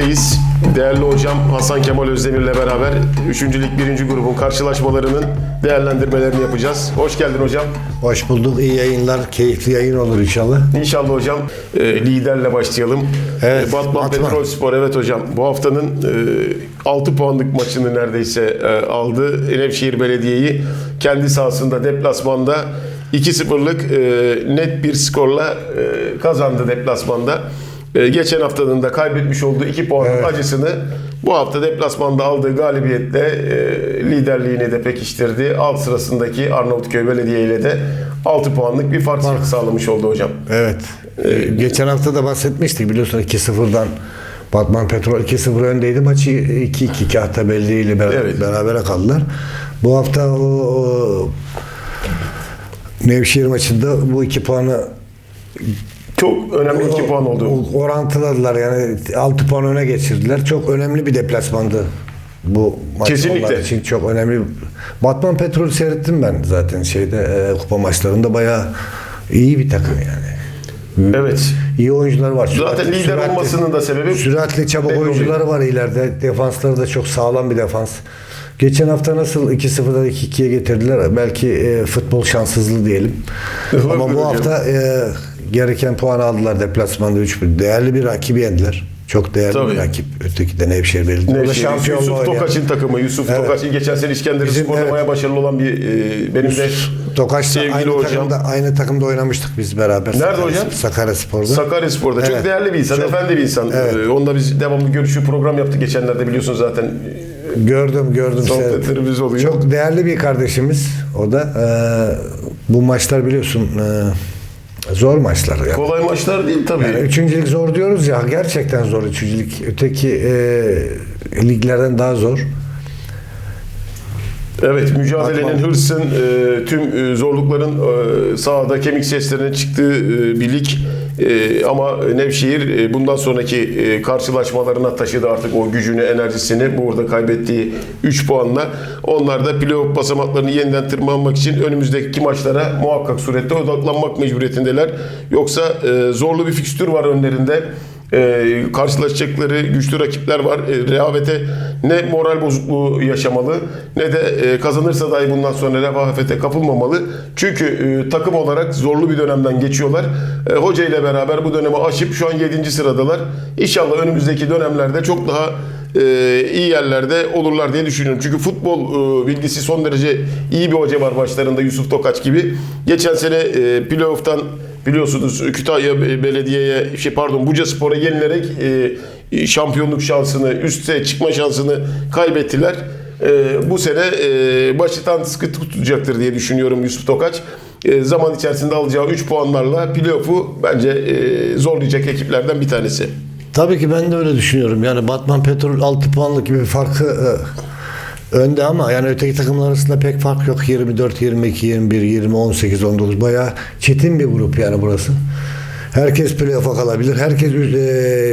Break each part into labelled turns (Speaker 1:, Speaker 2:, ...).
Speaker 1: Birlikteyiz. Değerli hocam Hasan Kemal Özdemir'le beraber 3. Lig 1. grubun karşılaşmalarının değerlendirmelerini yapacağız. Hoş geldin hocam.
Speaker 2: Hoş bulduk. İyi yayınlar. Keyifli yayın olur inşallah.
Speaker 1: İnşallah hocam e, liderle başlayalım.
Speaker 2: Evet,
Speaker 1: E, Batman
Speaker 2: Batman.
Speaker 1: Petrol Spor evet hocam. Bu haftanın e, 6 puanlık maçını neredeyse e, aldı. Nevşehir Belediye'yi kendi sahasında deplasmanda 2-0'lık e, net bir skorla e, kazandı deplasmanda. E, geçen haftanın da kaybetmiş olduğu 2 puanın
Speaker 2: Evet.
Speaker 1: acısını bu hafta deplasmanda aldığı galibiyetle e, liderliğini de pekiştirdi. Alt sırasındaki Arnavutköy Belediye ile de 6 puanlık bir fark sağlamış oldu hocam.
Speaker 2: Evet. Ee, geçen hafta da bahsetmiştik biliyorsun 2-0'dan Batman Petrol 2-0 öndeydi. Maçı 2-2 Kahta Belediye ile ber-
Speaker 1: Evet.
Speaker 2: berabere kaldılar. Bu hafta o, o Nevşehir maçında bu iki puanı
Speaker 1: Çok önemli 2 puan oldu.
Speaker 2: orantıladılar yani 6 puan öne geçirdiler. Çok önemli bir deplasmandı. Bu maç
Speaker 1: Kesinlikle.
Speaker 2: onlar için çok önemli. Batman Petrol seyrettim ben zaten şeyde e, kupa maçlarında bayağı iyi bir takım yani.
Speaker 1: Evet.
Speaker 2: İyi oyuncular var.
Speaker 1: Zaten
Speaker 2: Süratli-
Speaker 1: lider
Speaker 2: süratli-
Speaker 1: olmasının da sebebi
Speaker 2: Süratli çabuk oyuncuları var ileride. Defansları da çok sağlam bir defans. Geçen hafta nasıl 2-0'dan 2-2'ye getirdiler. Belki e, futbol şanssızlığı diyelim. Ama bu
Speaker 1: hocam.
Speaker 2: hafta e, gereken puan aldılar deplasmanda 3-1. Değerli bir rakibi yendiler. Çok değerli
Speaker 1: Tabii.
Speaker 2: bir rakip. Öteki de Nevşehir Belediye. O da
Speaker 1: Nevşehir,
Speaker 2: şampiyonluğu
Speaker 1: Yusuf. Tokaç'ın takımı. Yusuf
Speaker 2: Evet.
Speaker 1: Tokaç geçen sene
Speaker 2: Bizim,
Speaker 1: Spor'da
Speaker 2: evet.
Speaker 1: başarılı olan bir e, benim de sevgili
Speaker 2: aynı
Speaker 1: hocam.
Speaker 2: takımda, aynı takımda oynamıştık biz beraber.
Speaker 1: Nerede hocam?
Speaker 2: Sakaryaspor'da.
Speaker 1: Sakaryaspor'da. Çok
Speaker 2: Evet.
Speaker 1: değerli bir insan,
Speaker 2: Çok-
Speaker 1: efendi bir insan.
Speaker 2: Evet.
Speaker 1: Ee, onunla biz devamlı görüşü program yaptık geçenlerde biliyorsun zaten.
Speaker 2: Gördüm gördüm.
Speaker 1: Sohbetlerimiz oluyor.
Speaker 2: Çok değerli bir kardeşimiz. O da e, bu maçlar biliyorsun e, zor maçlar. Yani.
Speaker 1: Kolay maçlar değil tabii.
Speaker 2: Yani üçüncülük zor diyoruz ya gerçekten zor üçüncülük. Öteki e, liglerden daha zor.
Speaker 1: Evet, mücadelenin,
Speaker 2: Batman.
Speaker 1: hırsın, e, tüm e, zorlukların e, sahada kemik seslerinin çıktığı e, bir lig. E, ama Nevşehir e, bundan sonraki e, karşılaşmalarına taşıdı artık o gücünü, enerjisini. Burada kaybettiği 3 puanla. Onlar da playoff basamaklarını yeniden tırmanmak için önümüzdeki maçlara muhakkak surette odaklanmak mecburiyetindeler. Yoksa e, zorlu bir fikstür var önlerinde. Ee, karşılaşacakları güçlü rakipler var. Ee, rehavete ne moral bozukluğu yaşamalı ne de e, kazanırsa dahi bundan sonra rehavete kapılmamalı. Çünkü e, takım olarak zorlu bir dönemden geçiyorlar. E, hoca ile beraber bu dönemi aşıp şu an 7. sıradalar. İnşallah önümüzdeki dönemlerde çok daha e, iyi yerlerde olurlar diye düşünüyorum. Çünkü futbol e, bilgisi son derece iyi bir hoca var başlarında Yusuf Tokaç gibi. Geçen sene e, playoff'tan biliyorsunuz Kütahya Belediye'ye şey pardon Buca Spor'a yenilerek e, şampiyonluk şansını üste çıkma şansını kaybettiler. E, bu sene e, başıtan sıkı tutacaktır diye düşünüyorum Yusuf Tokaç. E, zaman içerisinde alacağı 3 puanlarla playoff'u bence e, zorlayacak ekiplerden bir tanesi.
Speaker 2: Tabii ki ben de öyle düşünüyorum. Yani Batman Petrol 6 puanlık gibi farkı e, önde ama yani öteki takımlar arasında pek fark yok. 24, 22, 21, 20, 18, 19 bayağı çetin bir grup yani burası. Herkes playoff'a kalabilir. Herkes e,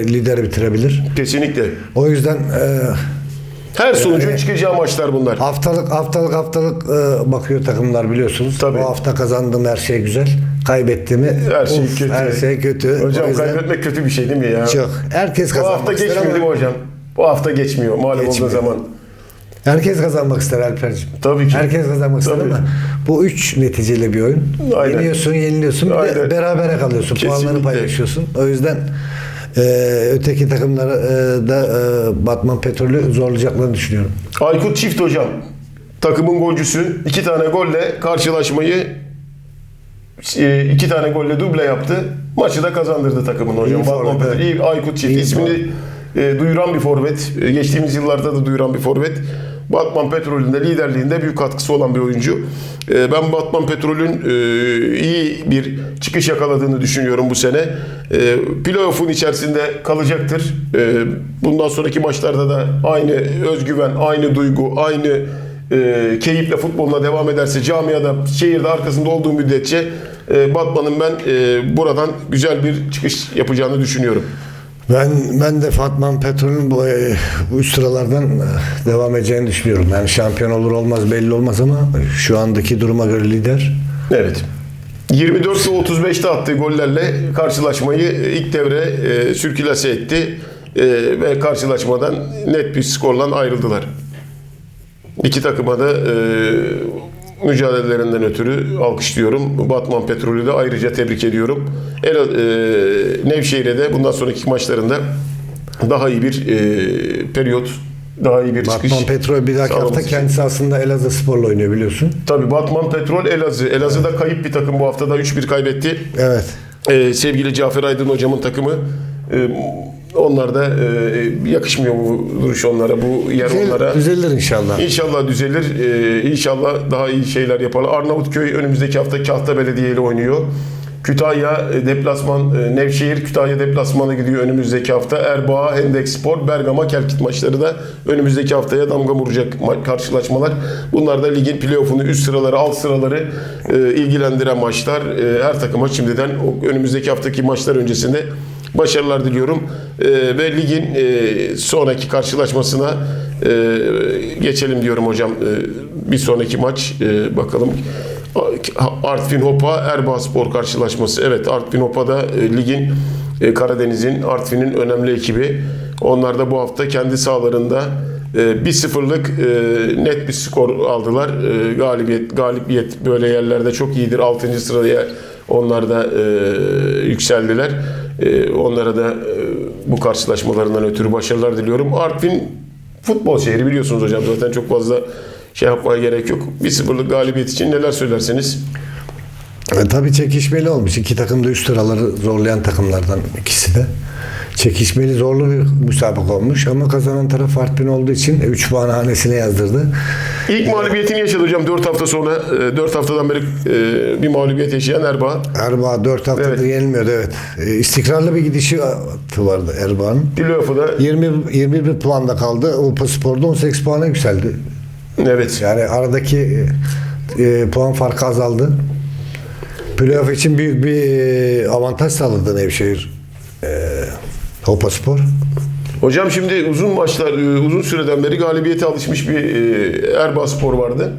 Speaker 2: lider bitirebilir.
Speaker 1: Kesinlikle.
Speaker 2: O yüzden e,
Speaker 1: Her sonucun çıkacağı maçlar bunlar.
Speaker 2: haftalık haftalık haftalık e, bakıyor takımlar biliyorsunuz.
Speaker 1: Tabii.
Speaker 2: Bu hafta kazandım her şey güzel. Kaybettim mi
Speaker 1: Her şey
Speaker 2: of,
Speaker 1: kötü.
Speaker 2: Her şey kötü.
Speaker 1: Hocam
Speaker 2: yüzden
Speaker 1: kaybetmek kötü bir şey değil mi ya?
Speaker 2: çok. Herkes
Speaker 1: Bu
Speaker 2: kazanmak
Speaker 1: hafta
Speaker 2: ister
Speaker 1: geçmiyor
Speaker 2: ama
Speaker 1: değil mi hocam? Bu hafta geçmiyor malum olduğu
Speaker 2: Geçmiyor.
Speaker 1: zaman.
Speaker 2: Herkes kazanmak ister Alper'cim.
Speaker 1: Tabii ki.
Speaker 2: Herkes kazanmak ister
Speaker 1: Tabii.
Speaker 2: ama bu üç neticeli bir oyun.
Speaker 1: Aynen.
Speaker 2: Yeniyorsun, yeniliyorsun. Bir de
Speaker 1: Aynen.
Speaker 2: berabere kalıyorsun.
Speaker 1: Kesinlikle.
Speaker 2: Puanları paylaşıyorsun. O yüzden e, öteki takımları e, da e, Batman Petrol'ü zorlayacaklarını düşünüyorum.
Speaker 1: Aykut Çift hocam. Takımın golcüsü. iki tane golle karşılaşmayı e, iki tane golle duble yaptı. Maçı da kazandırdı takımın hocam.
Speaker 2: İyi
Speaker 1: Batman Petrol. İyi Aykut Çift.
Speaker 2: İyi
Speaker 1: ismini e, duyuran bir forvet. E, geçtiğimiz yıllarda da duyuran bir forvet. Batman Petrol'ün de liderliğinde büyük katkısı olan bir oyuncu. E, ben Batman Petrol'ün e, iyi bir çıkış yakaladığını düşünüyorum bu sene. E, playoff'un içerisinde kalacaktır. E, bundan sonraki maçlarda da aynı özgüven, aynı duygu, aynı e, keyifle futboluna devam ederse camiada, şehirde arkasında olduğu müddetçe e, Batman'ın ben buradan güzel bir çıkış yapacağını düşünüyorum.
Speaker 2: Ben ben de Fatman Petrol'ün bu, e, bu üst sıralardan e, devam edeceğini düşünüyorum. Yani şampiyon olur olmaz belli olmaz ama şu andaki duruma göre lider.
Speaker 1: Evet. 24 ve 35'te attığı gollerle karşılaşmayı ilk devre e, sürkülase etti. e, ve karşılaşmadan net bir skorla ayrıldılar. İki takıma da e, mücadelelerinden ötürü alkışlıyorum. Batman Petrol'ü de ayrıca tebrik ediyorum. El, e, Nevşehir'e de bundan sonraki maçlarında daha iyi bir e, periyot, daha iyi bir çıkış.
Speaker 2: Batman Petrol bir dahaki hafta
Speaker 1: için.
Speaker 2: kendisi aslında Elazığ Spor'la oynuyor biliyorsun.
Speaker 1: Tabii Batman Petrol Elazığ. Elazığ'da kayıp bir takım bu haftada 3-1 kaybetti.
Speaker 2: Evet.
Speaker 1: Ee, sevgili Cafer Aydın hocamın takımı. Ee, onlar da e, yakışmıyor bu duruş onlara, bu yer
Speaker 2: Düzel-
Speaker 1: onlara.
Speaker 2: düzelir inşallah.
Speaker 1: İnşallah düzelir. Ee, inşallah daha iyi şeyler yaparlar. Arnavutköy önümüzdeki hafta Kahta Belediye ile oynuyor. Kütahya e, deplasman, e, Nevşehir Kütahya deplasmanı gidiyor önümüzdeki hafta. Erbaa, Hendek Spor, Bergama, Kelkit maçları da önümüzdeki haftaya damga vuracak ma- karşılaşmalar. Bunlar da ligin playoff'unu, üst sıraları, alt sıraları e, ilgilendiren maçlar. E, her takıma şimdiden önümüzdeki haftaki maçlar öncesinde başarılar diliyorum. E, ve ligin e, sonraki karşılaşmasına e, geçelim diyorum hocam. E, bir sonraki maç e, bakalım. Artvin Hopa Erbaa Spor karşılaşması. Evet Artvin Hopa'da e, ligin e, Karadeniz'in Artvin'in önemli ekibi. Onlar da bu hafta kendi sahalarında e, 1-0'lık e, net bir skor aldılar. E, galibiyet galibiyet böyle yerlerde çok iyidir. 6. sıraya onlar da yükseldiler. E, onlara da e, bu karşılaşmalarından ötürü başarılar diliyorum. Artvin futbol şehri biliyorsunuz hocam zaten çok fazla şey yapmaya gerek yok. 1-0'lık galibiyet için neler söylersiniz?
Speaker 2: E, tabii çekişmeli olmuş. İki takım da üst sıraları zorlayan takımlardan ikisi de. Çekişmeli zorlu bir müsabaka olmuş ama kazanan taraf Artvin olduğu için 3 puan hanesine yazdırdı.
Speaker 1: İlk mağlubiyetini yaşadı hocam 4 hafta sonra. 4 haftadan beri e, bir mağlubiyet yaşayan Erbaa.
Speaker 2: Erbaa 4 haftadır
Speaker 1: Evet.
Speaker 2: yenilmiyordu evet. E, İstikrarlı bir gidişi vardı Erbaa'nın.
Speaker 1: Playoff'u da
Speaker 2: 20 21 puanda kaldı. Urfa Spor'da 18 puana yükseldi.
Speaker 1: evet.
Speaker 2: Yani aradaki e, puan farkı azaldı. Playoff için büyük bir e, avantaj sağladı Nevşehir. E, Hopa Spor.
Speaker 1: Hocam şimdi uzun maçlar, e, uzun süreden beri galibiyete alışmış bir e, Erbaa Spor vardı.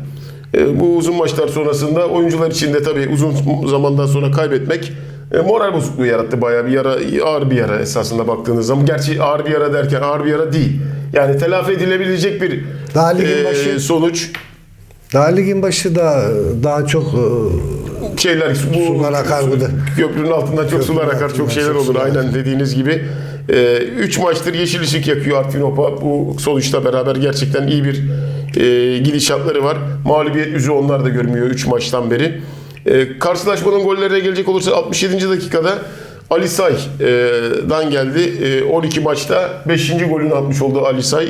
Speaker 1: E, Bu uzun maçlar sonrasında oyuncular için de tabii uzun zamandan sonra kaybetmek moral bozukluğu yarattı. Bayağı bir yara, ağır bir yara esasında baktığınız zaman. Gerçi ağır bir yara derken ağır bir yara değil. Yani telafi edilebilecek bir
Speaker 2: Daha ligin
Speaker 1: e,
Speaker 2: başı-
Speaker 1: sonuç.
Speaker 2: Daha ligin başı da daha çok
Speaker 1: şeyler bu
Speaker 2: Sular akar bu da.
Speaker 1: köprünün altından çok sular akar çok şeyler olur aynen dediğiniz gibi. 3 maçtır yeşil ışık yakıyor Artvin Hopa. Bu sonuçta beraber gerçekten iyi bir e, gidişatları var. Mağlubiyet yüzü onlar da görmüyor 3 maçtan beri. E, karşılaşmanın gollerine gelecek olursa 67. dakikada Ali Say'dan geldi. E, 12 maçta 5. golünü atmış oldu Ali Say.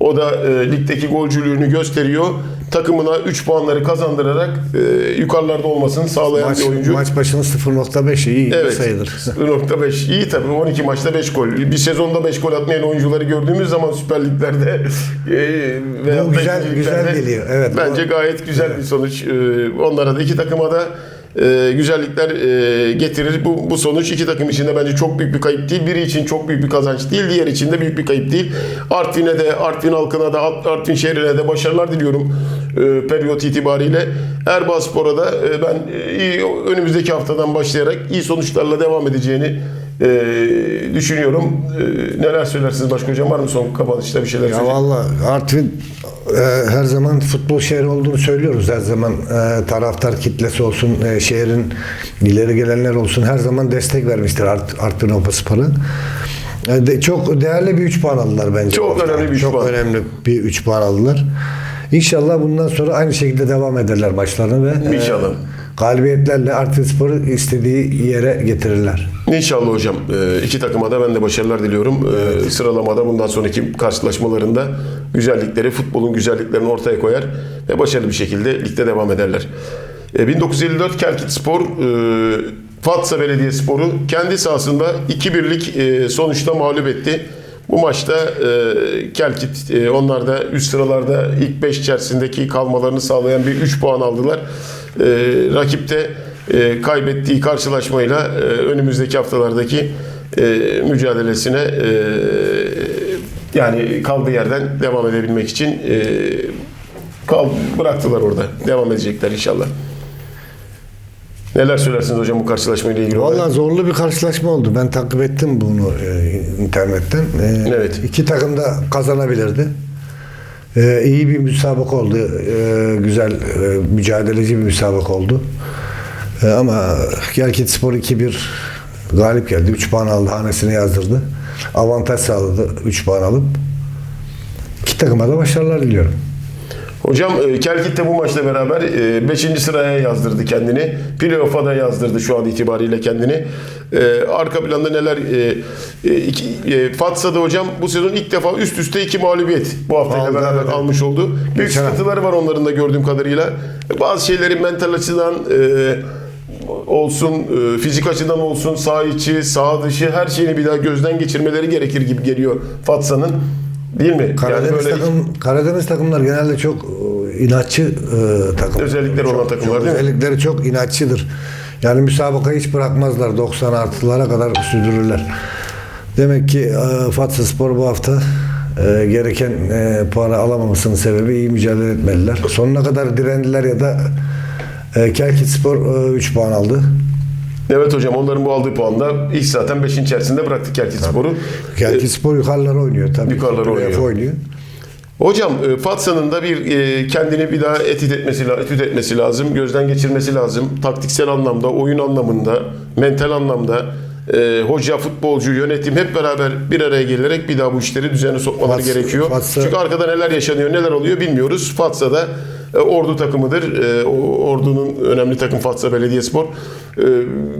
Speaker 1: O da e, ligdeki golcülüğünü gösteriyor. Takımına 3 puanları kazandırarak e, yukarılarda olmasını sağlayan
Speaker 2: maç,
Speaker 1: bir oyuncu.
Speaker 2: maç başına 0.5 iyi
Speaker 1: Evet.
Speaker 2: sayılır.
Speaker 1: 0.5 iyi tabii 12 maçta 5 gol. Bir sezonda 5 gol atmayan oyuncuları gördüğümüz zaman Süper Liglerde e, veya
Speaker 2: Bu güzel- güzel geliyor, evet.
Speaker 1: Bence gayet güzel bir sonuç. E, Onlara da iki takıma da e, güzellikler e, getirir. Bu, bu sonuç iki takım için de bence çok büyük bir kayıp değil. Biri için çok büyük bir kazanç değil. Diğer için de büyük bir kayıp değil. Artvin'e de, Artvin halkına da, Artvin şehrine de başarılar diliyorum e, periyot itibariyle. Erbaa Spor'a da ben iyi, önümüzdeki haftadan başlayarak iyi sonuçlarla devam edeceğini e, düşünüyorum. E, neler söylersiniz başka hocam? Var mı son kapanışta bir şeyler
Speaker 2: Ya
Speaker 1: söyleyecek?
Speaker 2: valla Artvin e, her zaman futbol şehri olduğunu söylüyoruz. Her zaman e, taraftar kitlesi olsun, e, şehrin ileri gelenler olsun her zaman destek vermiştir Art, Artvin Hopa Spor'a. E, de, çok değerli bir 3 puan aldılar bence.
Speaker 1: Çok
Speaker 2: hafta.
Speaker 1: önemli bir üç
Speaker 2: Çok
Speaker 1: puan.
Speaker 2: önemli bir 3 puan aldılar. İnşallah bundan sonra aynı şekilde devam ederler maçlarını ve e,
Speaker 1: İnşallah.
Speaker 2: galibiyetlerle Artvin Spor'u istediği yere getirirler.
Speaker 1: İnşallah hocam. Ee, iki takıma da ben de başarılar diliyorum. Ee, Sıralamada bundan sonraki karşılaşmalarında güzellikleri, futbolun güzelliklerini ortaya koyar ve başarılı bir şekilde ligde devam ederler. Ee, 1954 Kelkit Spor, e, Fatsa Belediyespor'u kendi sahasında 2-1'lik e, sonuçta mağlup etti. Bu maçta e, Kelkit e, onlar da üst sıralarda ilk 5 içerisindeki kalmalarını sağlayan bir 3 puan aldılar. E, rakip de e, kaybettiği karşılaşmayla e, önümüzdeki haftalardaki e, mücadelesine e, yani kaldığı yerden devam edebilmek için e, kal bıraktılar orada. Devam edecekler inşallah. Neler söylersiniz hocam bu karşılaşmayla ilgili olarak?
Speaker 2: Vallahi zorlu bir karşılaşma oldu. Ben takip ettim bunu e, internetten. E,
Speaker 1: Evet.
Speaker 2: İki takım da kazanabilirdi. E, iyi bir müsabaka oldu. E, güzel, e, mücadeleci bir müsabaka oldu. E, ama Gelkit Spor 2-1 galip geldi. 3 puan aldı. Hanesine yazdırdı. Avantaj sağladı 3 puan alıp. İki takıma da başarılar diliyorum.
Speaker 1: Hocam e, Kelkit de bu maçla beraber 5. sıraya yazdırdı kendini. Playoff'a da yazdırdı şu an itibariyle kendini. E, arka planda neler... E, e, e, Fatsa'da hocam bu sezon ilk defa üst üste iki mağlubiyet bu haftayla
Speaker 2: Aldı,
Speaker 1: beraber
Speaker 2: evet.
Speaker 1: almış oldu. Büyük
Speaker 2: Geçen
Speaker 1: sıkıntıları var onların da gördüğüm kadarıyla. Bazı şeyleri mental açıdan e, olsun, e, fizik açıdan olsun, sağ içi, sağ dışı her şeyini bir daha gözden geçirmeleri gerekir gibi geliyor Fatsa'nın. Değil mi?
Speaker 2: Karadeniz, takım, Karadeniz takımlar genelde çok e, inatçı e, takım.
Speaker 1: Özellikleri olan takımlar değil mi?
Speaker 2: Özellikleri çok inatçıdır. Yani müsabakayı hiç bırakmazlar. 90 artılara kadar sürdürürler. Demek ki e, Fatsa Spor bu hafta e, gereken e, puanı alamamasının sebebi iyi mücadele etmeliler. Sonuna kadar direndiler ya da e, Kelkit Spor 3 puan aldı.
Speaker 1: Evet hocam onların bu aldığı puanda ilk zaten 5'in içerisinde bıraktık Kelkit Spor'u.
Speaker 2: Kelkit Spor yukarılara oynuyor tabii.
Speaker 1: Yukarılara oynuyor.
Speaker 2: oynuyor.
Speaker 1: Hocam e, Fatsa'nın da bir e, kendini bir daha etüt etmesi, etüt etmesi lazım, gözden geçirmesi lazım. Taktiksel anlamda, oyun anlamında, mental anlamda e, hoca, futbolcu, yönetim hep beraber bir araya gelerek bir daha bu işleri düzene sokmaları
Speaker 2: Fatsa-
Speaker 1: gerekiyor.
Speaker 2: Fatsa-
Speaker 1: Çünkü arkada neler yaşanıyor, neler oluyor bilmiyoruz. Fatsa'da e, ordu takımıdır. E, ordunun önemli takım Fatsa Belediyespor. E,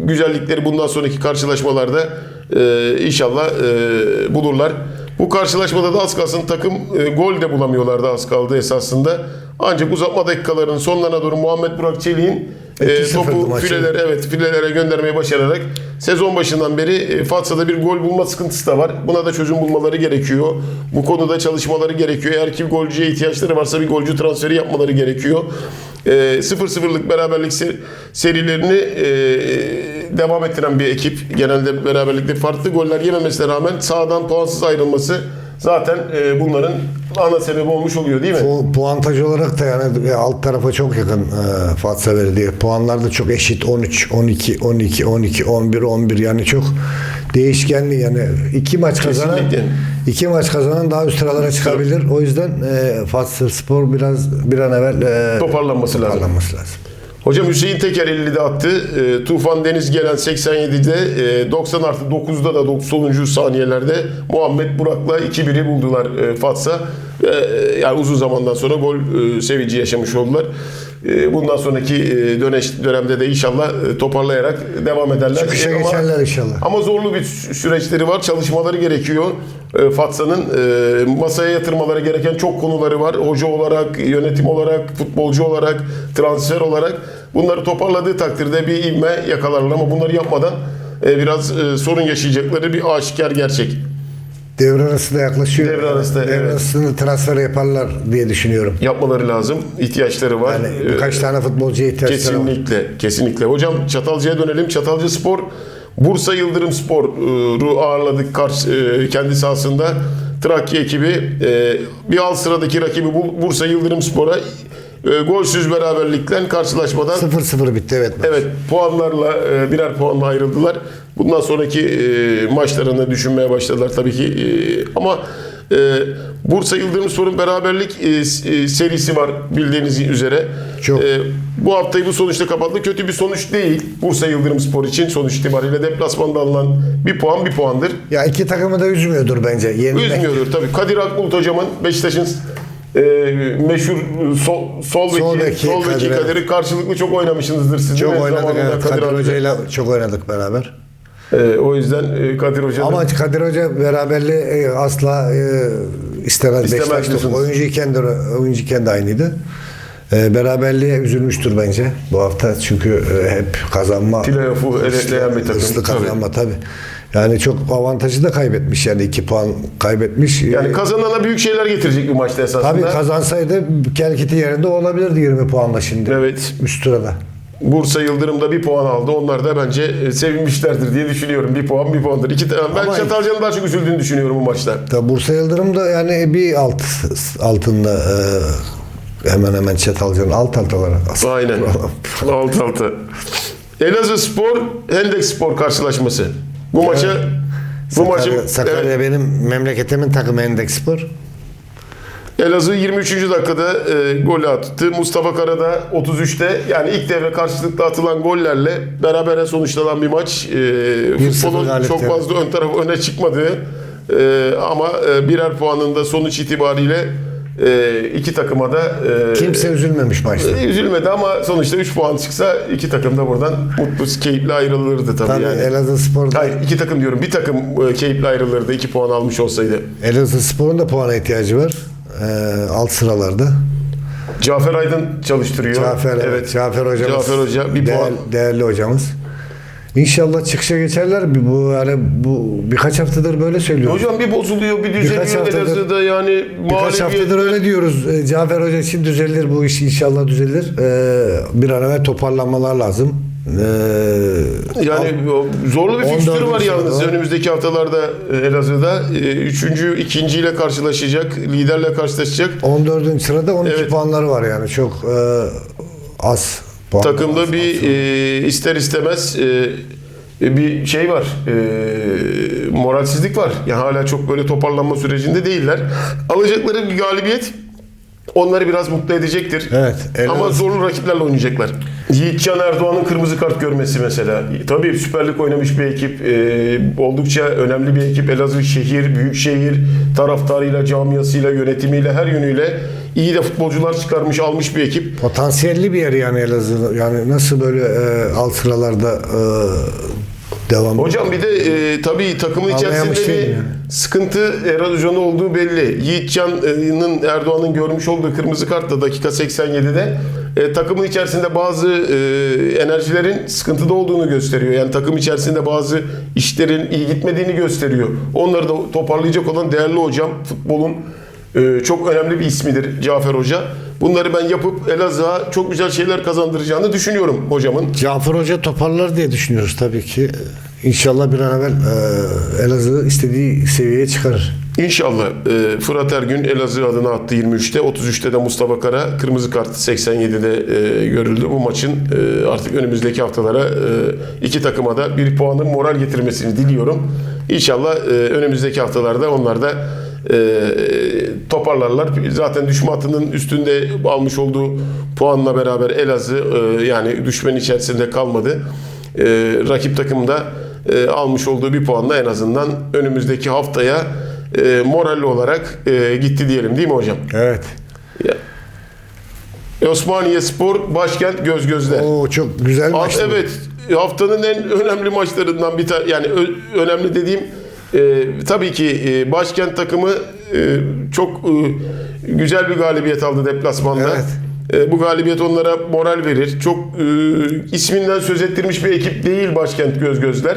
Speaker 1: güzellikleri bundan sonraki karşılaşmalarda e, inşallah e, bulurlar. Bu karşılaşmada da az kalsın takım e, gol de bulamıyorlardı az kaldı esasında. Ancak uzatma dakikalarının sonlarına doğru Muhammed Burak Çelik'in e,
Speaker 2: 2-0'dı
Speaker 1: topu
Speaker 2: maçı.
Speaker 1: filelere evet filelere göndermeyi başararak sezon başından beri e, Fatsa'da bir gol bulma sıkıntısı da var. Buna da çözüm bulmaları gerekiyor. Bu konuda çalışmaları gerekiyor. Eğer ki golcüye ihtiyaçları varsa bir golcü transferi yapmaları gerekiyor. E, 0-0'lık beraberlik ser- serilerini e, devam ettiren bir ekip. Genelde beraberlikte farklı goller yememesine rağmen sağdan puansız ayrılması zaten e, bunların ana sebebi olmuş oluyor değil mi?
Speaker 2: Pu- puantaj olarak da yani e, alt tarafa çok yakın e, Fatsa Belediye. Puanlar da çok eşit. 13, 12, 12, 12, 11, 11 yani çok değişkenli yani iki maç kazanan
Speaker 1: Kesinlikle.
Speaker 2: iki maç kazanan daha üst sıralara çıkabilir. O yüzden e, Fatsa Spor biraz bir an evvel e,
Speaker 1: Toparlanması lazım.
Speaker 2: toparlanması lazım.
Speaker 1: Hocam Hüseyin Teker 50'de attı. E, Tufan Deniz gelen 87'de e, 90 artı 9'da da 90. saniyelerde Muhammed Burak'la 2-1'i buldular e, Fatsa. E, yani uzun zamandan sonra gol e, sevinci yaşamış oldular. E, bundan sonraki e, döneş, dönemde de inşallah e, toparlayarak devam ederler.
Speaker 2: Çıkışa
Speaker 1: E, ama-
Speaker 2: geçerler inşallah.
Speaker 1: ama zorlu bir sü- süreçleri var. Çalışmaları gerekiyor. Fatsa'nın masaya yatırmaları gereken çok konuları var. Hoca olarak, yönetim olarak, futbolcu olarak, transfer olarak bunları toparladığı takdirde bir ivme yakalarlar ama bunları yapmadan biraz sorun yaşayacakları bir aşikar gerçek.
Speaker 2: Devre arası da yaklaşıyor.
Speaker 1: Devre arası da,
Speaker 2: Devre
Speaker 1: evet.
Speaker 2: arasını transfer yaparlar diye düşünüyorum.
Speaker 1: Yapmaları lazım. ihtiyaçları var.
Speaker 2: Yani birkaç tane futbolcuya ihtiyaçları var.
Speaker 1: Kesinlikle, kesinlikle. Hocam Çatalca'ya dönelim. Çatalca Spor, Bursa Yıldırım Spor'u ağırladık karşı, e, kendi sahasında. Trakya ekibi e, bir alt sıradaki rakibi Bu- Bursa Yıldırım Spor'a e, golsüz beraberlikten karşılaşmadan
Speaker 2: 0-0 bitti evet.
Speaker 1: Evet puanlarla e, birer puanla ayrıldılar. Bundan sonraki e, maçlarını düşünmeye başladılar tabii ki. E, ama e, Bursa Yıldırım Spor'un beraberlik e, e, serisi var bildiğiniz üzere.
Speaker 2: Çok.
Speaker 1: E, bu haftayı bu sonuçta kapattı. Kötü bir sonuç değil Bursa Yıldırım Spor için sonuç itibariyle deplasmanda alınan bir puan bir puandır.
Speaker 2: Ya iki takımı da üzmüyordur bence. Yenilmek
Speaker 1: Üzmüyordur tabii. Kadir Akbulut hocamın Beşiktaş'ın e, meşhur sol, sol beki,
Speaker 2: Sol
Speaker 1: sol
Speaker 2: beki Kadir.
Speaker 1: Kadir'i karşılıklı çok oynamışsınızdır siz. değil
Speaker 2: Çok
Speaker 1: mi?
Speaker 2: oynadık.
Speaker 1: Zamanında
Speaker 2: Evet,
Speaker 1: Kadir
Speaker 2: Kadir. Hoca'yla çok oynadık beraber.
Speaker 1: Ee, o yüzden e, Kadir Hoca
Speaker 2: Ama Kadir Hoca beraberliği e, asla e, istemez.
Speaker 1: İstemez
Speaker 2: oyuncuyken de oyuncuyken de aynıydı. E, beraberliğe üzülmüştür bence bu hafta çünkü e, hep kazanma
Speaker 1: Playoff'u hedefleyen bir takım. Tabii.
Speaker 2: kazanma tabii. Yani çok avantajı da kaybetmiş yani iki puan kaybetmiş.
Speaker 1: yani
Speaker 2: E,
Speaker 1: kazanana büyük şeyler getirecek bir maçta esasında.
Speaker 2: tabii kazansaydı Kelkit'in yerinde olabilirdi 20 puanla şimdi.
Speaker 1: Evet.
Speaker 2: Üst sırada.
Speaker 1: Bursa Yıldırım'da bir puan aldı. Onlar da bence e, sevinmişlerdir diye düşünüyorum. Bir puan bir puandır. İki, ben
Speaker 2: Ama-
Speaker 1: Çatalca'nın daha çok üzüldüğünü düşünüyorum bu maçta.
Speaker 2: Tabii Bursa Yıldırım da yani bir alt altında e, hemen hemen Çatalca'nın alt altaları.
Speaker 1: Aynen. alt alta. Elazığ Spor, Hendek Spor karşılaşması. Bu maça bu
Speaker 2: Sakarya,
Speaker 1: maçın
Speaker 2: Sakarya
Speaker 1: evet,
Speaker 2: benim memleketimin takımı Endek Spor.
Speaker 1: Elazığ 23. dakikada e, golü attı. Mustafa Karada 33'te yani ilk devre karşılıklı atılan gollerle berabere sonuçlanan bir maç. E, futbolun çok fazla ön tarafı öne çıkmadığı e, ama e, birer puanında sonuç itibariyle e, iki takıma da e,
Speaker 2: Kimse üzülmemiş maçta.
Speaker 1: e, üzülmedi ama sonuçta 3 puan çıksa iki takım da buradan mutlu, keyifli ayrılırdı tabii,
Speaker 2: Tabii
Speaker 1: yani.
Speaker 2: Elazığ Spor'da
Speaker 1: Hayır iki takım diyorum. Bir takım e, keyifli ayrılırdı. iki puan almış olsaydı.
Speaker 2: Elazığ Spor'un da puana ihtiyacı var. Ee, alt sıralarda.
Speaker 1: Cafer Aydın çalıştırıyor.
Speaker 2: Cafer, evet. Cafer hocamız.
Speaker 1: Cafer Hoca bir
Speaker 2: değer-
Speaker 1: puan.
Speaker 2: Değerli hocamız. İnşallah çıkışa geçerler. Bir- Bu yani bu birkaç haftadır böyle söylüyoruz.
Speaker 1: Hocam bir bozuluyor, bir düzeliyor
Speaker 2: haftadır-
Speaker 1: Elazığ'da yani
Speaker 2: Birkaç haftadır öyle diyoruz. Ee, Cafer Hoca için düzelir bu iş inşallah düzelir. Ee, bir an evvel toparlanmalar lazım. Ee,
Speaker 1: Yani o zorlu bir
Speaker 2: 14.
Speaker 1: fikstürü var yalnız
Speaker 2: sırada.
Speaker 1: önümüzdeki haftalarda e, Elazığ'da. E, Üçüncü, ikinciyle karşılaşacak, liderle karşılaşacak.
Speaker 2: 14. sırada 12
Speaker 1: Evet.
Speaker 2: puanları var yani çok e, az puan.
Speaker 1: Takımda bir e, ister istemez e, e, bir şey var. E, moralsizlik var. Yani hala çok böyle toparlanma sürecinde değiller. Alacakları bir galibiyet onları biraz mutlu edecektir.
Speaker 2: Evet, Elazığ-
Speaker 1: Ama zorlu rakiplerle oynayacaklar. Yiğitcan Erdoğan'ın kırmızı kart görmesi mesela. Tabii Süper Lig oynamış bir ekip. e, oldukça önemli bir ekip. Elazığ şehir, büyük şehir. Taraftarıyla, camiasıyla, yönetimiyle, her yönüyle iyi de futbolcular çıkarmış, almış bir ekip.
Speaker 2: Potansiyelli bir yer yani Elazığ. Yani nasıl böyle e, alt sıralarda e, devam
Speaker 1: Hocam bir de e, tabii takımın içerisinde bir
Speaker 2: değilim
Speaker 1: sıkıntı Erol Hoca'nın olduğu belli. Yiğitcan'ın Erdoğan'ın görmüş olduğu kırmızı kartla dakika 87'de e, takımın içerisinde bazı e, enerjilerin sıkıntıda olduğunu gösteriyor. Yani takım içerisinde bazı işlerin iyi gitmediğini gösteriyor. Onları da toparlayacak olan değerli hocam futbolun e, çok önemli bir ismidir Cafer Hoca. Bunları ben yapıp Elazığ'a çok güzel şeyler kazandıracağını düşünüyorum hocamın.
Speaker 2: Cafer Hoca toparlar diye düşünüyoruz tabii ki. İnşallah bir an evvel e, Elazığ istediği seviyeye çıkarır.
Speaker 1: İnşallah e, Fırat Ergün Elazığ adına attı 23'te. 33'te de Mustafa Kara kırmızı kart 87'de e, görüldü. Bu maçın e, artık önümüzdeki haftalara e, iki takıma da bir puanın moral getirmesini diliyorum. İnşallah e, önümüzdeki haftalarda onlar da e, toparlarlar. Zaten düşme hattının üstünde almış olduğu puanla beraber Elazığ e, yani düşmenin içerisinde kalmadı. E, rakip takım da e, almış olduğu bir puanla en azından önümüzdeki haftaya e, moralli olarak e, gitti diyelim değil mi hocam?
Speaker 2: Evet.
Speaker 1: Ya. Osmaniye Spor başkent göz gözler.
Speaker 2: O çok güzel maçtı.
Speaker 1: evet haftanın en önemli maçlarından bir tane yani önemli dediğim e, tabii ki e, başkent takımı e, çok e, güzel bir galibiyet aldı deplasmanda.
Speaker 2: Evet.
Speaker 1: E, bu galibiyet onlara moral verir. Çok e, isminden söz ettirmiş bir ekip değil başkent göz gözler.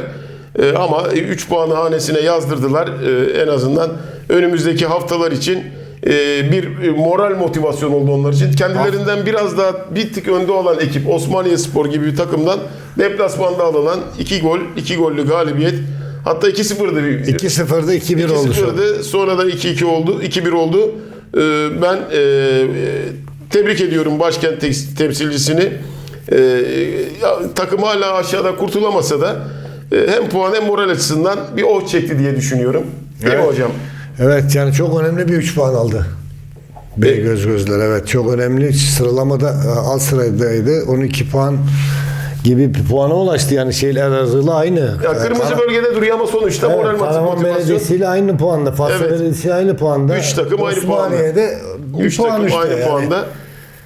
Speaker 1: E, ama 3 puanı hanesine yazdırdılar. E, en azından önümüzdeki haftalar için e, bir e, moral motivasyon oldu onlar için. Kendilerinden biraz daha bir tık önde olan ekip Osmaniye Spor gibi bir takımdan deplasmanda alınan 2 gol, 2 gollü galibiyet. Hatta 2-0'dı. bir-
Speaker 2: 2-0'da 2-1 oldu sonra.
Speaker 1: 2-0'dı. Sonra da 2-2 oldu. 2-1 oldu. Ee, ben e, tebrik ediyorum başkent te- temsilcisini. Ee, ya, takım hala aşağıda kurtulamasa da e, hem puan hem moral açısından bir oh çekti diye düşünüyorum. Değil mi
Speaker 2: Evet.
Speaker 1: hocam?
Speaker 2: Evet yani çok önemli bir 3 puan aldı. B
Speaker 1: E-
Speaker 2: göz gözler evet çok önemli. Sıralamada e, alt sıradaydı. 12 puan gibi bir puana ulaştı yani şeyle Elazığ'la aynı.
Speaker 1: Ya kırmızı
Speaker 2: Kara-
Speaker 1: bölgede duruyor ama sonuçta moral
Speaker 2: Evet,
Speaker 1: matı
Speaker 2: Karaman
Speaker 1: motivasyon.
Speaker 2: Belediyesi ile aynı puanda. Fatsa
Speaker 1: Evet.
Speaker 2: Belediyesi aynı puanda.
Speaker 1: Üç takım aynı puanda.
Speaker 2: Osmaniye'de bir
Speaker 1: 3
Speaker 2: puan
Speaker 1: takım aynı
Speaker 2: yani.
Speaker 1: puanda.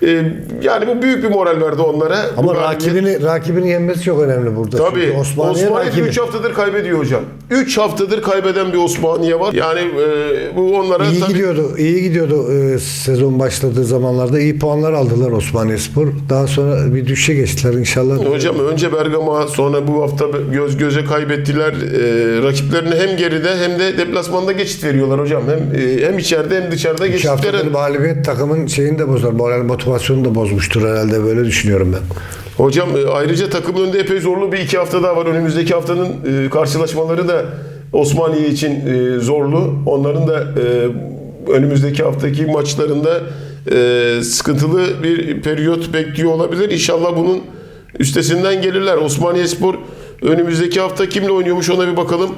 Speaker 1: Ee, yani bu büyük bir moral verdi onlara. Bu
Speaker 2: Ama
Speaker 1: galibiyet-
Speaker 2: rakibini rakibini yenmesi çok önemli burada.
Speaker 1: Tabii.
Speaker 2: Çünkü Osmaniye,
Speaker 1: Osmaniye
Speaker 2: rakibi.
Speaker 1: 3 haftadır kaybediyor hocam. 3 haftadır kaybeden bir Osmaniye var. Yani e, bu onlara
Speaker 2: İyi
Speaker 1: tabii
Speaker 2: gidiyordu. iyi gidiyordu e, sezon başladığı zamanlarda. iyi puanlar aldılar Osmaniye Spor. Daha sonra bir düşüşe geçtiler inşallah.
Speaker 1: Hocam önce Bergama sonra bu hafta göz göze kaybettiler. E, rakiplerini hem geride hem de deplasmanda geçit veriyorlar hocam. Hem e, hem içeride hem dışarıda geçit
Speaker 2: haftadır
Speaker 1: veren.
Speaker 2: galibiyet takımın şeyini de bozar. Moral motivasyonu da bozmuştur herhalde. Böyle düşünüyorum ben.
Speaker 1: Hocam e, ayrıca takımın önünde epey zorlu bir iki hafta daha var. Önümüzdeki haftanın e, karşılaşmaları da Osmaniye için e, zorlu. Onların da önümüzdeki haftaki maçlarında sıkıntılı bir periyot bekliyor olabilir. İnşallah bunun üstesinden gelirler. Osmaniyespor önümüzdeki hafta kimle oynuyormuş ona bir bakalım.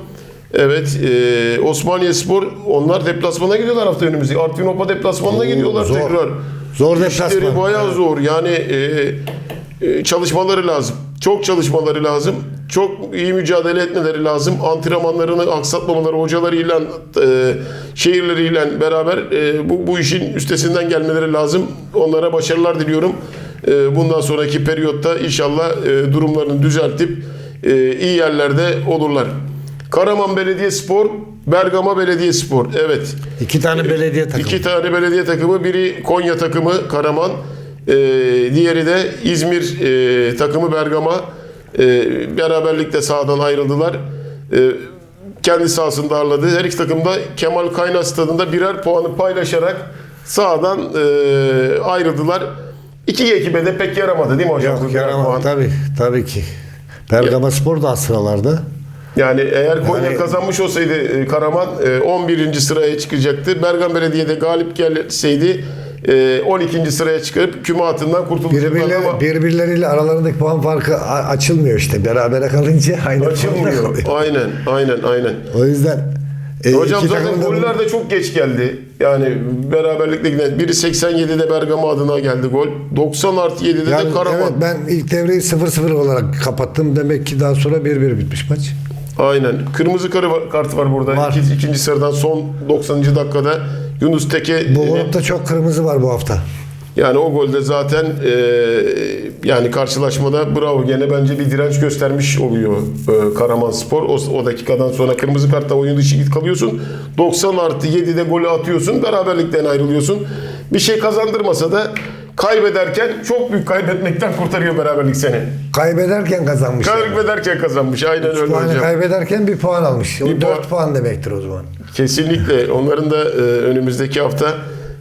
Speaker 1: Evet, e, Osmaniyespor onlar deplasmana gidiyorlar hafta önümüzdeki. Artvin Opa deplasmanına
Speaker 2: Oo,
Speaker 1: gidiyorlar
Speaker 2: zor.
Speaker 1: tekrar.
Speaker 2: Zor deplasman.
Speaker 1: bayağı zor. Yani e, e, çalışmaları lazım. Çok çalışmaları lazım. Çok iyi mücadele etmeleri lazım. Antrenmanlarını aksatmamaları, hocalarıyla, e, şehirleriyle beraber e, bu, bu işin üstesinden gelmeleri lazım. Onlara başarılar diliyorum. E, bundan sonraki periyotta inşallah e, durumlarını düzeltip e, iyi yerlerde olurlar. Karaman Belediyespor, Bergama Belediyespor. Evet.
Speaker 2: İki tane belediye takımı.
Speaker 1: İki tane belediye takımı, biri Konya takımı Karaman, e, diğeri de İzmir e, takımı Bergama. E, beraberlikte sahadan ayrıldılar. E, kendi sahasında ağırladı. Her iki takım da Kemal Kaynar stadında birer puanı paylaşarak sahadan e, ayrıldılar. İki ekibe de pek yaramadı değil mi hocam?
Speaker 2: Yok
Speaker 1: puan?
Speaker 2: Tabii, tabii ki. Bergama Spor da sıralarda.
Speaker 1: Yani eğer Konya
Speaker 2: Yani-
Speaker 1: kazanmış olsaydı e, Karaman e, 11. sıraya çıkacaktı. Bergama Belediye'de galip gelseydi e, 12. sıraya çıkarıp küme hattından kurtulacaklardı
Speaker 2: Birbirleri,
Speaker 1: ama
Speaker 2: birbirleriyle aralarındaki puan farkı açılmıyor işte. Berabere kalınca aynı
Speaker 1: açılmıyor. aynen, aynen, aynen.
Speaker 2: O yüzden e,
Speaker 1: Hocam zaten
Speaker 2: bunu-
Speaker 1: goller de çok geç geldi. Yani beraberlikle giden. Biri 87'de Bergama adına geldi gol. 90 artı 7'de
Speaker 2: Yani
Speaker 1: de Karaman.
Speaker 2: evet ben ilk devreyi 0-0 olarak kapattım. Demek ki daha sonra 1-1 bitmiş maç.
Speaker 1: Aynen. Kırmızı karı var- kart var burada.
Speaker 2: Var.
Speaker 1: İkinci, ikinci sıradan son 90. dakikada Yunus Teke
Speaker 2: Bu grupta çok kırmızı var bu hafta.
Speaker 1: Yani o golde zaten e, yani karşılaşmada bravo gene bence bir direnç göstermiş oluyor e, Karaman Spor. O, o dakikadan sonra kırmızı kartla oyun dışı git kalıyorsun. 90 artı 7'de golü atıyorsun. Beraberlikten ayrılıyorsun. Bir şey kazandırmasa da kaybederken çok büyük kaybetmekten kurtarıyor beraberlik seni.
Speaker 2: Kaybederken kazanmış. yani.
Speaker 1: Kaybederken kazanmış. Aynen öyle
Speaker 2: puanı
Speaker 1: hocam.
Speaker 2: kaybederken bir puan almış. O
Speaker 1: Bir
Speaker 2: 4
Speaker 1: puan-
Speaker 2: puan demektir o zaman.
Speaker 1: Kesinlikle. Onların da e, önümüzdeki hafta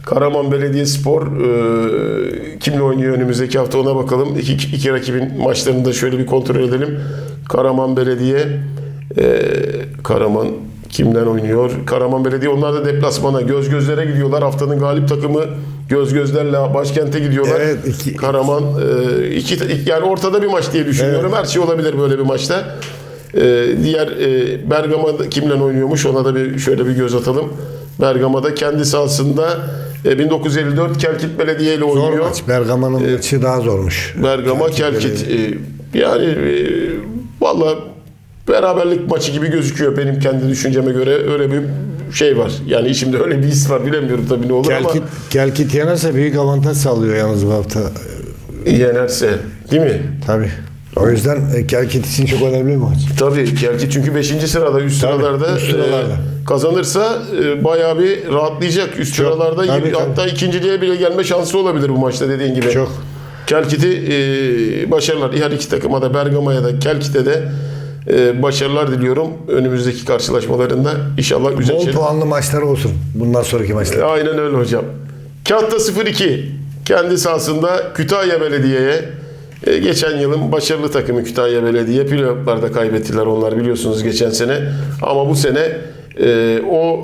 Speaker 1: Karaman Belediyespor e, kimle oynuyor önümüzdeki hafta ona bakalım. İki, iki rakibin maçlarını da şöyle bir kontrol edelim. Karaman Belediye e, Karaman kimden oynuyor? Karaman Belediye onlar da deplasmana göz gözlere gidiyorlar. Haftanın galip takımı göz gözlerle başkente gidiyorlar.
Speaker 2: Evet, iki-
Speaker 1: Karaman e, iki, yani ortada bir maç diye düşünüyorum. Her şey olabilir böyle bir maçta. Ee, diğer e, Bergama'da kimle oynuyormuş ona da bir şöyle bir göz atalım. Bergama'da kendi sahasında e, 1954 Kelkit Belediye ile
Speaker 2: Zor
Speaker 1: oynuyor.
Speaker 2: maç. Bergama'nın maçı daha zormuş.
Speaker 1: Bergama Kelkit. e, yani e, valla beraberlik maçı gibi gözüküyor benim kendi düşünceme göre. Öyle bir şey var. Yani içimde öyle bir his var. Bilemiyorum tabii ne olur
Speaker 2: Kelkit,
Speaker 1: ama
Speaker 2: Kelkit yenerse büyük avantaj sağlıyor yalnız bu hafta.
Speaker 1: yenerse. Değil mi?
Speaker 2: Tabii. O yüzden e, Kelkit için çok önemli bir maç.
Speaker 1: Tabii Kelkit çünkü 5. sırada üst
Speaker 2: Tabii,
Speaker 1: sıralarda
Speaker 2: üst sıralarda.
Speaker 1: e, kazanırsa e, bayağı bir rahatlayacak. Üst
Speaker 2: Çok,
Speaker 1: sıralarda
Speaker 2: tabii,
Speaker 1: yirmi-
Speaker 2: tabii.
Speaker 1: hatta ikinciliğe bile gelme şansı olabilir bu maçta dediğin gibi.
Speaker 2: Çok.
Speaker 1: Kelkit'i e, başarılar. Her iki takıma da Bergama'ya da Kelkit'e de e, başarılar diliyorum. Önümüzdeki karşılaşmalarında inşallah güzel
Speaker 2: Bol
Speaker 1: şeyler.
Speaker 2: puanlı maçlar olsun bundan sonraki maçlar.
Speaker 1: Aynen öyle hocam. Kağıtta 0-2 kendi sahasında Kütahya Belediye'ye e, geçen yılın başarılı takımı Kütahya Belediye playofflarda kaybettiler onlar biliyorsunuz geçen sene. Ama bu sene e, o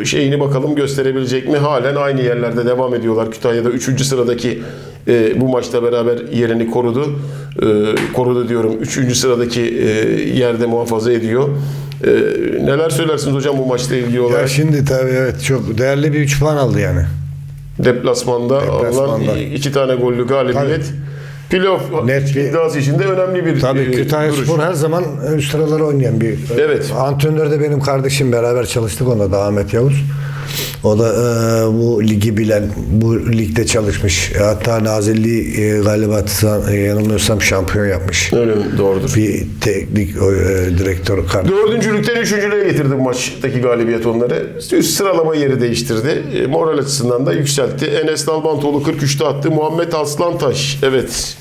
Speaker 1: e, şeyini bakalım gösterebilecek mi? Halen aynı yerlerde devam ediyorlar. Kütahya'da 3. sıradaki e, bu maçta beraber yerini korudu. E, korudu diyorum. 3. sıradaki e, yerde muhafaza ediyor. E, neler söylersiniz hocam bu maçla ilgili olarak?
Speaker 2: Ya şimdi tabii evet çok değerli bir 3 puan aldı yani.
Speaker 1: Deplasmanda,
Speaker 2: Deplasmanda.
Speaker 1: alınan iki tane gollü galibiyet. Playoff
Speaker 2: Net bir-
Speaker 1: iddiası için de önemli bir
Speaker 2: Tabii
Speaker 1: e,
Speaker 2: Kütahya
Speaker 1: duruş.
Speaker 2: Spor her zaman üst sıralara oynayan bir
Speaker 1: Evet.
Speaker 2: Antrenör de benim kardeşim beraber çalıştık onunla da Ahmet Yavuz. O da e, bu ligi bilen, bu ligde çalışmış. Hatta Nazilli e, galiba e, yanılmıyorsam şampiyon yapmış.
Speaker 1: Öyle mi? Doğrudur.
Speaker 2: Bir teknik o, e, direktör kardeşim.
Speaker 1: Dördüncülükten üçüncülüğe getirdi bu maçtaki galibiyet onları. Üst sıralama yeri değiştirdi. E, moral açısından da yükseltti. Enes Nalbantoğlu 43'te attı. Muhammed Aslantaş evet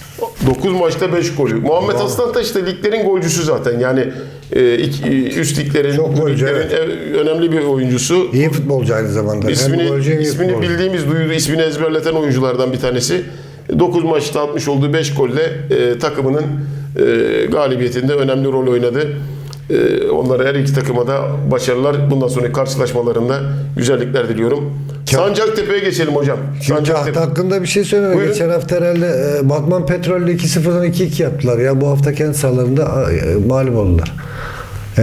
Speaker 1: 9 maçta 5 golü. Muhammed Aslantaş da liglerin golcüsü zaten. Yani üst liglerin,
Speaker 2: Çok
Speaker 1: bu
Speaker 2: golcü,
Speaker 1: liglerin e, önemli bir oyuncusu.
Speaker 2: İyi futbolcu aynı zamanda. Hem
Speaker 1: İsmini,
Speaker 2: golcü hem
Speaker 1: ismini
Speaker 2: futbolcu.
Speaker 1: bildiğimiz, duyduğu, ismini ezberleten oyunculardan bir tanesi. 9 maçta atmış olduğu 5 golle e, takımının e, galibiyetinde önemli rol oynadı. E, onlara her iki takıma da başarılar. Bundan sonraki karşılaşmalarında güzellikler diliyorum. Sancaktepe'ye geçelim hocam. Sancaktepe.
Speaker 2: hakkında bir şey söyleyeyim.
Speaker 1: Buyurun.
Speaker 2: Geçen hafta herhalde e, Batman Petrol'le 2-0'dan 2-2 yaptılar. Ya bu hafta kendi sahalarında e, mağlup oldular.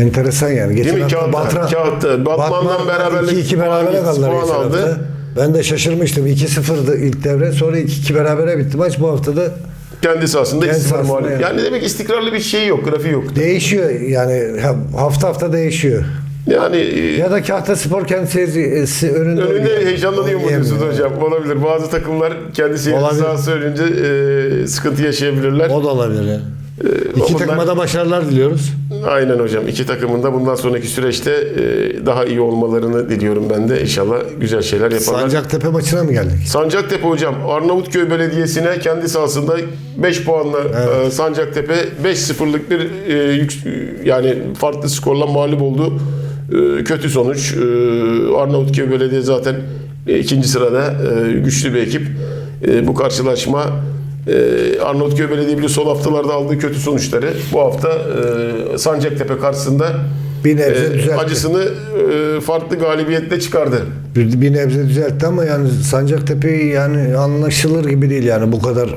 Speaker 2: Enteresan yani. Geçen
Speaker 1: Değil mi?
Speaker 2: hafta
Speaker 1: Kağıtta,
Speaker 2: Batra,
Speaker 1: kağıtta. Batman'dan beraberlik
Speaker 2: 2-2 berabere kaldılar geçen
Speaker 1: aldı.
Speaker 2: hafta. Ben de şaşırmıştım. 2-0'dı ilk devre. Sonra 2-2 berabere bitti maç. Bu hafta da
Speaker 1: Kendi sahasında
Speaker 2: Kendi
Speaker 1: 2-0
Speaker 2: sahasında yani.
Speaker 1: Yani demek istikrarlı bir şey yok, grafiği yok.
Speaker 2: değişiyor. Yani ha- hafta hafta değişiyor.
Speaker 1: Yani e,
Speaker 2: Ya da Kahta Spor kendi seyircisi önünde.
Speaker 1: önünde
Speaker 2: oynuyor.
Speaker 1: heyecanlanıyor mu diyorsunuz
Speaker 2: Oynayamıyor.
Speaker 1: hocam? Olabilir. Bazı takımlar kendi seyirci
Speaker 2: Olabilir.
Speaker 1: sahası önünce e, sıkıntı yaşayabilirler.
Speaker 2: O da olabilir yani.
Speaker 1: E,
Speaker 2: İki
Speaker 1: bunlar-
Speaker 2: takıma da başarılar diliyoruz.
Speaker 1: Aynen hocam. İki takımın da bundan sonraki süreçte e, daha iyi olmalarını diliyorum ben de. İnşallah güzel şeyler yaparlar.
Speaker 2: Sancaktepe maçına mı geldik?
Speaker 1: Sancaktepe hocam Arnavutköy Belediyesi'ne kendi sahasında 5 puanla e, Sancaktepe 5-0'lık bir e, yani farklı skorla mağlup oldu. Kötü sonuç. Arnavutköy Belediye zaten ikinci sırada güçlü bir ekip. Bu karşılaşma Arnavutköy Belediye bile son haftalarda aldığı kötü sonuçları bu hafta e, Sancaktepe karşısında
Speaker 2: Bir nebze
Speaker 1: e,
Speaker 2: düzeltti.
Speaker 1: acısını e, farklı galibiyetle çıkardı.
Speaker 2: Bir, bir nebze düzeltti ama yani Sancaktepe yani anlaşılır gibi değil yani bu kadar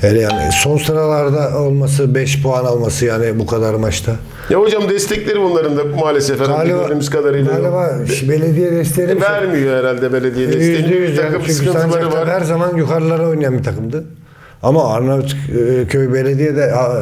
Speaker 2: hele yani son sıralarda olması 5 puan alması yani bu kadar maçta.
Speaker 1: Ya hocam destekleri bunların da maalesef herhalde gördüğümüz kadarıyla.
Speaker 2: galiba belediye desteğini
Speaker 1: Vermiyor herhalde belediye
Speaker 2: Yüzde
Speaker 1: desteğini.
Speaker 2: yüz yani. Çünkü Sancaktepe
Speaker 1: var.
Speaker 2: her zaman yukarılara oynayan bir takımdı. Ama Arnavutköy Belediye de a,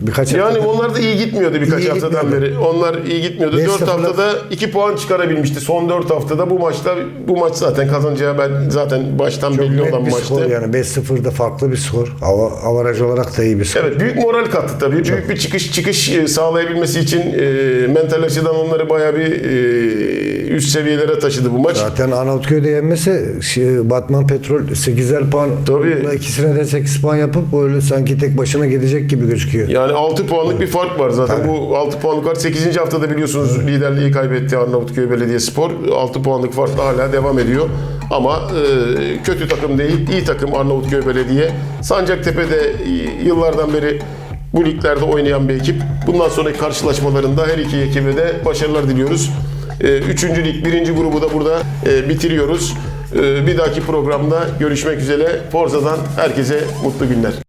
Speaker 2: birkaç
Speaker 1: Yani
Speaker 2: hafta-
Speaker 1: onlar da iyi gitmiyordu birkaç
Speaker 2: İyi
Speaker 1: haftadan
Speaker 2: gitmiyordu.
Speaker 1: beri. Onlar iyi gitmiyordu.
Speaker 2: Beş
Speaker 1: 4
Speaker 2: sıfırla-
Speaker 1: haftada 2 puan çıkarabilmişti. Son 4 haftada bu maçta bu maç zaten kazanacağı ben zaten baştan
Speaker 2: çok
Speaker 1: belli olan
Speaker 2: bir
Speaker 1: maçtı.
Speaker 2: skor yani 5-0'da farklı bir skor. Ava, avaraj olarak da iyi bir skor.
Speaker 1: Evet büyük moral kattı tabii. Büyük bir çıkış çıkış e, sağlayabilmesi için e, mental açıdan onları bayağı bir e, üst seviyelere taşıdı bu maç.
Speaker 2: Zaten Arnavutköy'de yenmesi şey, Batman Petrol 8'er puan
Speaker 1: Tabii.
Speaker 2: ikisine de 8 puan yapıp böyle sanki tek başına gidecek gibi gözüküyor.
Speaker 1: Yani 6 puanlık bir fark var zaten. Bu 6 puanlık fark 8. haftada biliyorsunuz liderliği kaybetti Arnavutköy Belediyespor. 6 puanlık farkla hala devam ediyor. Ama e, kötü takım değil, iyi takım Arnavutköy Belediye. Sancaktepe'de yıllardan beri bu liglerde oynayan bir ekip. Bundan sonraki karşılaşmalarında her iki ekibe de başarılar diliyoruz. E, Üçüncü lig, birinci grubu da burada e, bitiriyoruz. E, Bir dahaki programda görüşmek üzere. Forza'dan herkese mutlu günler.